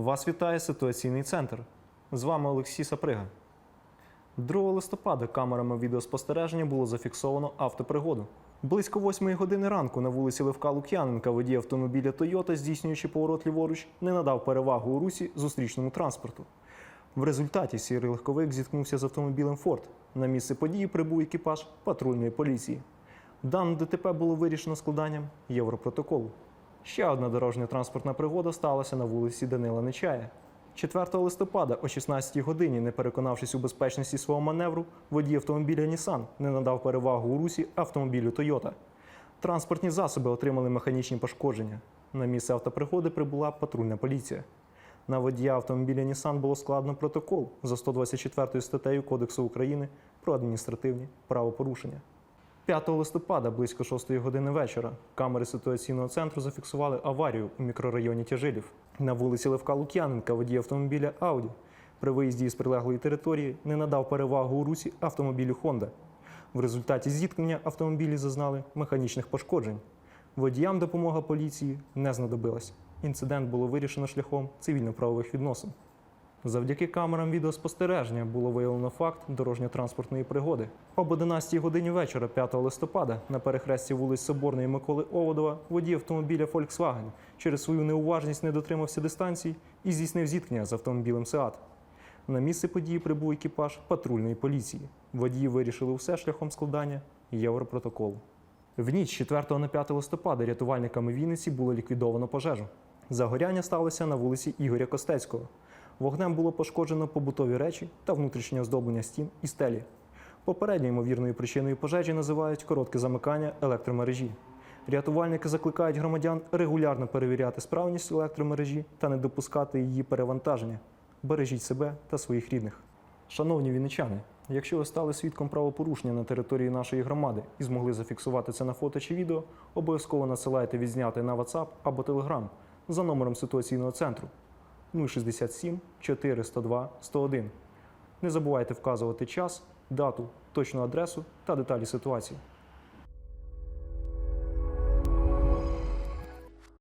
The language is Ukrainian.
Вас вітає ситуаційний центр. З вами Олексій Саприга. 2 листопада камерами відеоспостереження було зафіксовано автопригоду. Близько 8 години ранку на вулиці Левка Лук'яненка водій автомобіля Тойота, здійснюючи поворот ліворуч, не надав перевагу у русі зустрічному транспорту. В результаті сірий легковик зіткнувся з автомобілем Форд. На місце події прибув екіпаж патрульної поліції. Дане ДТП було вирішено складанням Європротоколу. Ще одна дорожня транспортна пригода сталася на вулиці Данила Нечая. 4 листопада о 16 годині, не переконавшись у безпечності свого маневру, водій автомобіля Нісан не надав перевагу у русі автомобілю Тойота. Транспортні засоби отримали механічні пошкодження. На місце автопригоди прибула патрульна поліція. На водія автомобіля Нісан було складено протокол за 124 статтею Кодексу України про адміністративні правопорушення. 5 листопада, близько 6 години вечора, камери ситуаційного центру зафіксували аварію у мікрорайоні Тяжилів. На вулиці Левка Лук'яненка водій автомобіля Ауді при виїзді із прилеглої території не надав перевагу у русі автомобілю Honda. В результаті зіткнення автомобілі зазнали механічних пошкоджень. Водіям допомога поліції не знадобилась. Інцидент було вирішено шляхом цивільно-правових відносин. Завдяки камерам відеоспостереження було виявлено факт дорожньо-транспортної пригоди. Об 11 годині вечора 5 листопада на перехресті вулиць Соборної Миколи Оводова водій автомобіля Volkswagen через свою неуважність не дотримався дистанції і здійснив зіткнення з автомобілем Seat. На місце події прибув екіпаж патрульної поліції. Водії вирішили усе шляхом складання Європротоколу. В ніч 4 на 5 листопада рятувальниками Вінниці було ліквідовано пожежу. Загоряння сталося на вулиці Ігоря Костецького. Вогнем було пошкоджено побутові речі та внутрішнє оздоблення стін і стелі. Попередньо ймовірною причиною пожежі називають коротке замикання електромережі. Рятувальники закликають громадян регулярно перевіряти справність електромережі та не допускати її перевантаження. Бережіть себе та своїх рідних. Шановні вінничани, якщо ви стали свідком правопорушення на території нашої громади і змогли зафіксувати це на фото чи відео, обов'язково надсилайте відзняти на WhatsApp або Telegram за номером ситуаційного центру 067 402 101. Не забувайте вказувати час, дату, точну адресу та деталі ситуації.